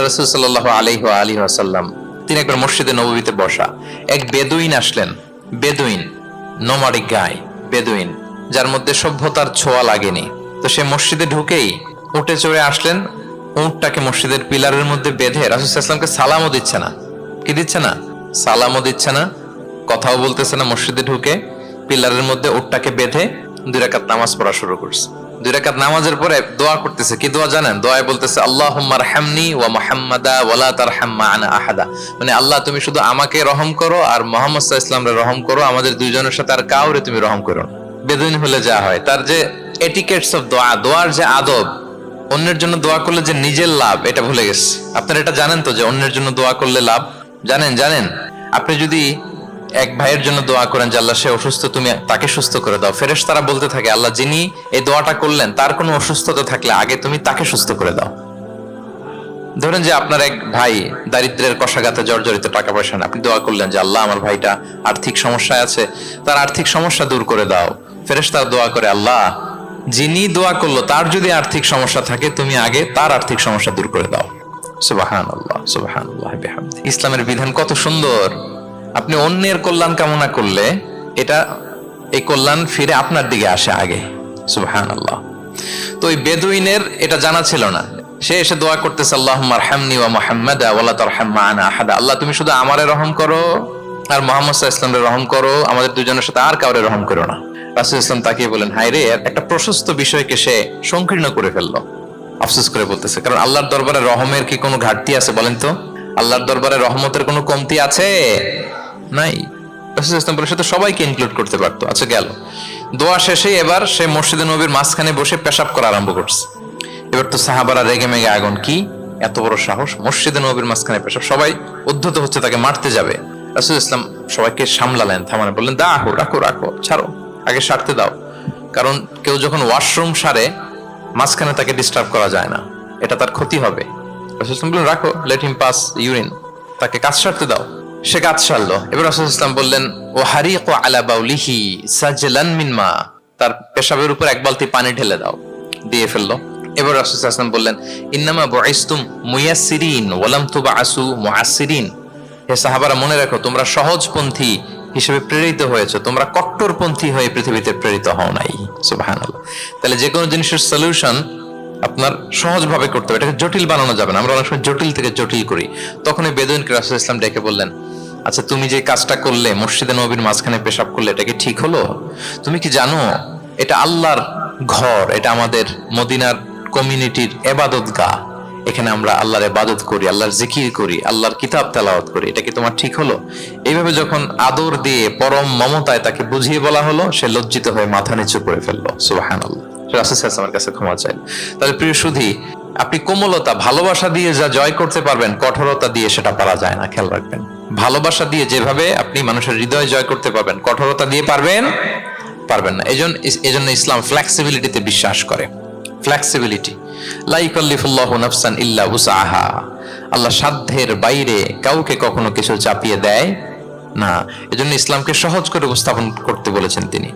আল্লাহ রসুল সাল্লাহ আলহি আলী আসাল্লাম তিনি একবার মসজিদে নবীতে বসা, এক বেদুইন আসলেন। বেদুইন নোমারিক গায় বেদুইন, যার মধ্যে সভ্যতার ছোঁয়া লাগেনি। তো সে মসজিদে ঢুকেই উঠে চড়ে আসলেন, উঁটটাকে মসজিদের পিলারের মধ্যে বেঁধে রাসুলামকে সালামও দিচ্ছে না। কি দিচ্ছে না? সালামও দিচ্ছে না, কথাও বলতেছে না, মসজিদে ঢুকে পিলারের মধ্যে উটটাকে বেঁধে দুই রাকাত নামাজ পড়া শুরু করছে। দুই রাকাত নামাজের পরে দোয়া করতেছে। কি দোয়া জানেন? দোয়ায় বলতেছে আল্লাহ হামনি ওয়া মোহাম্মদা ওয়ালা তার আনা আহাদা। মানে আল্লাহ, তুমি শুধু আমাকে রহম করো আর মোহাম্মদ ইসলামরে রহম করো। আমাদের দুইজনের সাথে আর কাউরে তুমি রহম করো না। বেদুইন হলে যা হয়, তার যে এটিকেটস অফ দোয়া, দোয়ার যে আদব, অন্যের জন্য দোয়া করলে যে নিজের লাভ, এটা ভুলে গেছে। আপনারা এটা জানেন তো যে অন্যের জন্য দোয়া করলে লাভ? জানেন জানেন। আপনি যদি এক ভাইয়ের জন্য দোয়া করেন যে, আল্লাহ, সে অসুস্থ, তুমি তাকে সুস্থ করে দাও। ফেরেশ তারা বলতে থাকে, আল্লাহ, যিনি এই দোয়াটা করলেন, তার কোনো অসুস্থতা থাকলে আগে তুমি তাকে সুস্থ করে দাও। ধরেন যে আপনার এক ভাই দারিদ্রের কষাঘাতে জর্জরিত টাকা পয়সা না আপনি দোয়া করলেন যে, আল্লাহ, আমার ভাইটা আর্থিক সমস্যায় আছে, তার আর্থিক সমস্যা দূর করে দাও। ফেরেশ তার দোয়া করে, আল্লাহ, যিনি দোয়া করল, তার যদি আর্থিক সমস্যা থাকে, তুমি আগে তার আর্থিক সমস্যা দূর করে দাও। সুবাহান আল্লাহ সুবাহান ইসলামের বিধান কত সুন্দর। আপনি অন্যের কল্যাণ কামনা করলে এটা এই কল্যাণ ফিরে আপনার দিকে আসে আগে। সুবাহান তো ওই বেদুইনের এটা জানা ছিল না। সে এসে দোয়া করতেছে আল্লাহ হামনি ওয়া মোহাম্মদ আল্লাহ, তুমি শুধু আমারে রহম করো আর মোহাম্মদ ইসলামের রহম করো। আমাদের দুজনের সাথে আর কাউরে রহম করো না। রাসুল ইসলাম তাকিয়ে বলেন হাই রে, একটা প্রশস্ত বিষয়কে সে সংকীর্ণ করে ফেলল। আফসোস করে বলতেছে, কারণ আল্লাহর দরবারে রহমের কি কোনো ঘাটতি আছে বলেন তো? আল্লাহর দরবারে রহমতের কোনো কমতি আছে? নাই। রাসূল ইসলাম বলে, সে তো সবাইকে ইনক্লুড করতে পারতো। আচ্ছা গেল। দোয়া শেষে এবার সে মসজিদে নবীর মাঝখানে বসে পেশাব করা আরম্ভ করছে। এবার তো সাহাবারা রেগে মেগে, আগুন কি? এত বড় সাহস। মসজিদে নবীর মাঝখানে পেশাব। সবাই উদ্ধত হচ্ছে, তাকে মারতে যাবে। রাসুল ইসলাম সবাইকে সামলালেন থামানে বললেন দা রাখো রাখো, ছাড়ো। আগে সারতে দাও। কারণ কেউ যখন ওয়াশরুম সারে, মাঝখানে তাকে ডিস্টার্ব করা যায় না। এটা তার ক্ষতি হবে। রাসূল ইসলাম বললেন, রাখো লেট হিম পাস ইউরিন তাকে কাজ সারতে দাও। সে কাজ সারলো। এবার রাসূল ইসলাম বললেন, ও হারিক আলা বাউলিহি সাজলান মিন তার পেশাবের উপর এক বালতি পানি ঢেলে দাও, দিয়ে ফেলল। এবার রাসূল ইসলাম বললেন, ইন্নামা বুইসতুম মুয়াসসিরিন ওয়ালাম তুবাসু মুআসসিরিন। হে সাহাবারা, মনে রাখো, তোমরা সহজপন্থী হিসেবে প্রেরিত হয়েছে। তোমরা কট্টরপন্থী হয়ে পৃথিবীতে প্রেরিত হও নাই। সুবহানাল্লাহ। তাহলে যে কোনো জিনিসের সলিউশন আপনার সহজভাবে করতে হবে। এটাকে জটিল বানানো যাবে না। আমরা অনেক সময় জটিল থেকে জটিল করি। তখনই এই বেদুইনকে রাসুল ইসলাম ডেকে বললেন আচ্ছা তুমি যে কাজটা করলে, মসজিদে নবীর মাঝখানে পেশাব করলে, এটা কি ঠিক হলো? তুমি কি জানো, এটা আল্লাহর ঘর, এটা আমাদের মদিনার কমিউনিটির এবাদত গা এখানে আমরা আল্লাহর এবাদত করি, আল্লাহর জিকির করি, আল্লাহর কিতাব তেলাওয়াত করি। এটা কি তোমার ঠিক হলো? এইভাবে যখন আদর দিয়ে পরম মমতায় তাকে বুঝিয়ে বলা হলো, সে লজ্জিত হয়ে মাথা নিচু করে ফেলল। সুবাহান আল্লাহ কাছে ক্ষমা চাই। তাহলে প্রিয় সুধি, আপনি কোমলতা, ভালোবাসা দিয়ে যা জয় করতে পারবেন, কঠোরতা দিয়ে সেটা পারা যায় না। খেয়াল রাখবেন। ভালোবাসা দিয়ে যেভাবে আপনি মানুষের হৃদয় জয় করতে পারবেন, কঠোরতা দিয়ে পারবেন পারবেন না। এজন্য এজন্য ইসলাম ফ্লেক্সিবিলিটিতে বিশ্বাস করে। ফ্লেক্সিবিলিটি লাইকল্লিফুল্লাহ নাফসান ইল্লা উসাহা আল্লাহ সাধ্যের বাইরে কাউকে কখনো কিছু চাপিয়ে দেয় না। এজন্য ইসলামকে সহজ করে উপস্থাপন করতে বলেছেন তিনি।